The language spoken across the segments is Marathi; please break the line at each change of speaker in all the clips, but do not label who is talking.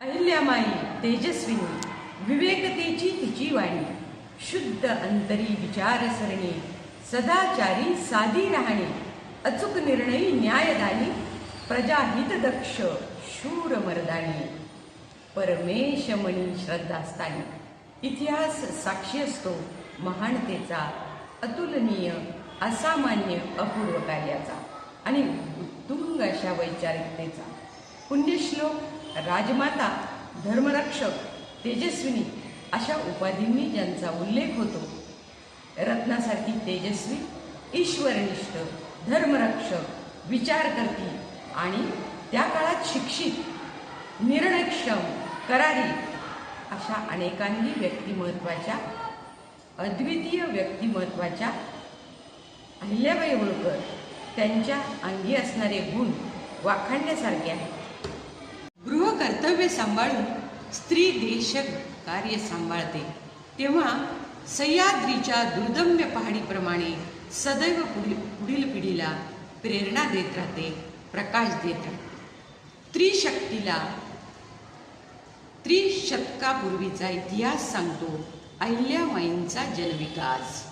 अहिल्यामाई तेजस्विनी विवेकतेची तिची वाणी शुद्ध अंतरी विचारसरणी सदाचारी साधी राहणे अचूक निर्णयी न्यायदानी प्रजाहितदक्ष शूर मर्दानी परमेशमणी श्रद्धास्थानी. इतिहास साक्षी असतो महानतेचा अतुलनीय असामान्य अपूर्व कार्याचा आणि उत्तुंग अशा वैचारिकतेचा. पुण्यश्लोक राजमाता धर्मरक्षक तेजस्विनी अशा उपाधींनी ज्यांचा उल्लेख होतो. रत्नासारखी तेजस्वी ईश्वरनिष्ठ धर्मरक्षक विचारकर्ती आणि त्या काळात शिक्षित निर्णयक्षम करारी अशा अनेकांनी व्यक्तिमत्वाच्या अद्वितीय व्यक्तिमत्वाच्या अहिल्याबाई होळकर त्यांच्या अंगी असणारे गुण वाखाणण्यासारखे आहेत. कर्तव्य सांभाळून स्त्री देशक कार्य सांभाळते. तेव्हा सह्याद्रीच्या दुर्दम्य पहाडीप्रमाणे सदैव पुढील पुढील पिढीला प्रेरणा देत राहते प्रकाश देत राहते. त्रिशक्तीला त्रिशतकापूर्वीचा इतिहास सांगतो अहिल्यामाईंचा जनविकास.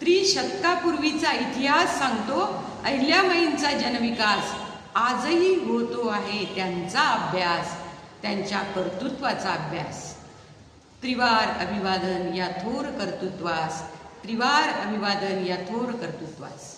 त्रिशतकापूर्वीचा इतिहास सांगतो अहिल्यामाईंचा जनविकास. आजही होतो आहे त्यांचा अभ्यास. त्यांच्या कर्तृत्वाचा अभ्यास. त्रिवार अभिवादन या थोर कर्तृत्वास त्रिवार अभिवादन या थोर कर्तृत्वास.